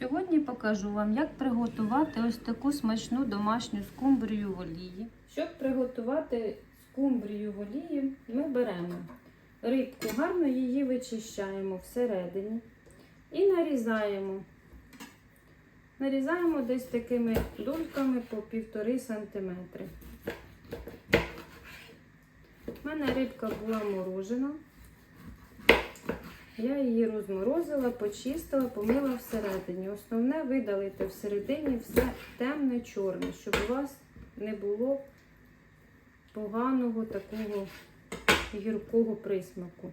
Сьогодні покажу вам, як приготувати ось таку смачну домашню скумбрію в олії. Щоб приготувати скумбрію в олії, ми беремо рибку, гарно її вичищаємо всередині і нарізаємо. Нарізаємо десь такими дульками по 1,5 см. У мене рибка була морожена. Я її розморозила, почистила, помила всередині. Основне видалити всередині все темне, чорне, щоб у вас не було поганого такого гіркого присмаку.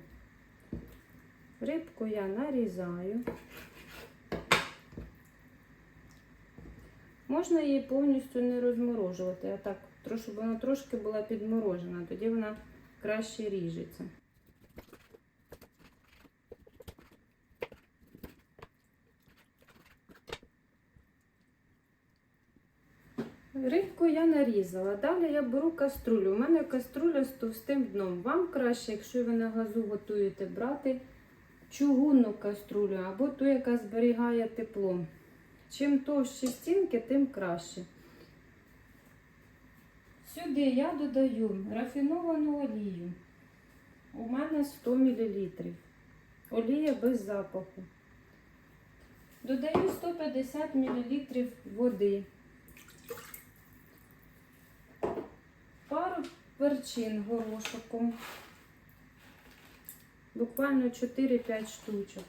Рибку я нарізаю. Можна її повністю не розморожувати, а так, щоб вона трошки була підморожена, тоді вона краще ріжеться. Рибку я нарізала. Далі я беру каструлю. У мене каструля з товстим дном. Вам краще, якщо ви на газу готуєте, брати чугунну каструлю або ту, яка зберігає тепло. Чим товщі стінки, тим краще. Сюди я додаю рафіновану олію. У мене 100 мл. Олія без запаху. Додаю 150 мл води. Пару перчин горошоком. Буквально 4-5 штучок.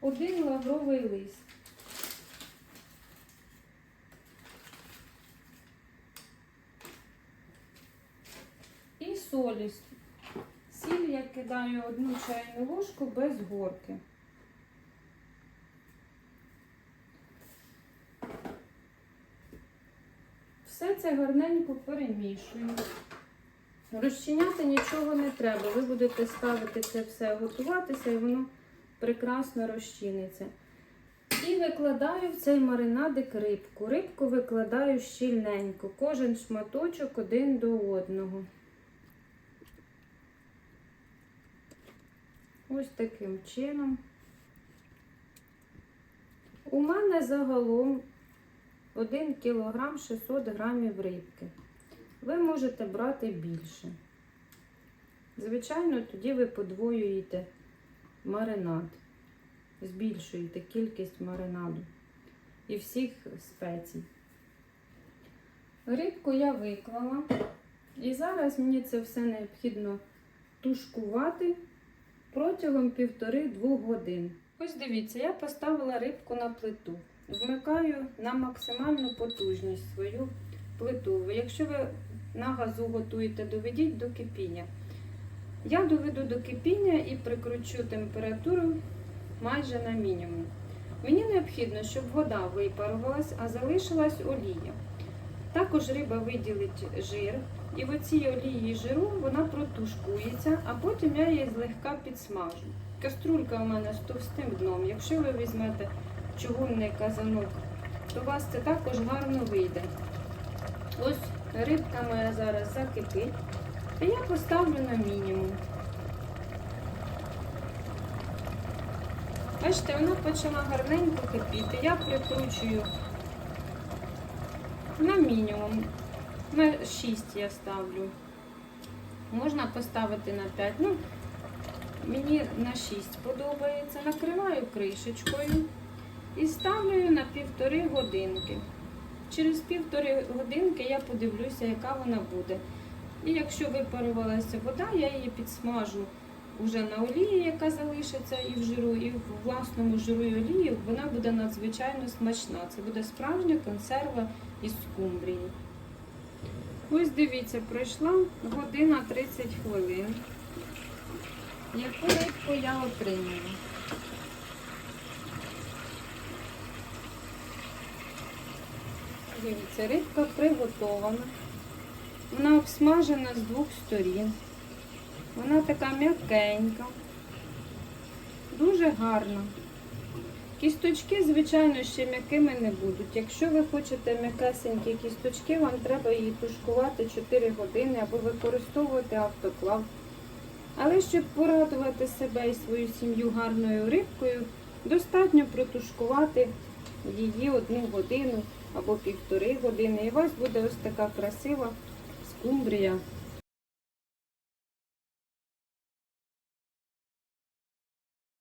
Один лавровий лист. І солі. Сіль я кидаю одну чайну ложку без горки. Все це гарненько перемішую. Розчиняти нічого не треба. Ви будете ставити це все готуватися і воно прекрасно розчиниться. І викладаю в цей маринадик рибку. Рибку викладаю щільненько, кожен шматочок один до одного. Ось таким чином. У мене загалом 1 кг 600 грамів рибки. Ви можете брати більше. Звичайно, тоді ви подвоюєте маринад, збільшуєте кількість маринаду і всіх спецій. Рибку я виклала. І зараз мені це все необхідно тушкувати протягом 1,5-2 годин. Ось дивіться, я поставила рибку на плиту. Вмикаю на максимальну потужність свою плиту. Якщо ви на газу готуєте, доведіть до кипіння. Я доведу до кипіння і прикручу температуру майже на мінімум. Мені необхідно, щоб вода випарувалась, а залишилась олія. Також риба виділить жир, і в оцій олії жиру вона протушкується, а потім я її злегка підсмажу. Каструлька у мене з товстим дном. Якщо ви візьмете чугунний казанок, то у вас це також гарно вийде. Ось рибка моя зараз закипить, і я поставлю на мінімум. Бачите, вона почала гарненько кипіти. Я прикручую на мінімум. На 6 я ставлю. Можна поставити на 5. Ну, мені на 6 подобається. Накриваю кришечкою і ставлю на півтори годинки. Через півтори годинки я подивлюся, яка вона буде. І якщо випарувалася вода, я її підсмажу вже на олії, яка залишиться і в жиру, і в власному жиру і олії вона буде надзвичайно смачна. Це буде справжня консерва із скумбрії. Ось дивіться, пройшла година 30 хвилин. Яку я отримала? Дивіться, рибка приготована. Вона обсмажена з двох сторін. Вона така м'якенька, дуже гарна. Кісточки, звичайно, ще м'якими не будуть. Якщо ви хочете м'якесенькі кісточки, вам треба її тушкувати 4 години або використовувати автоклав. Але щоб порадувати себе і свою сім'ю гарною рибкою, Достатньо протушкувати її одну годину або півтори години. І у вас буде ось така красива скумбрія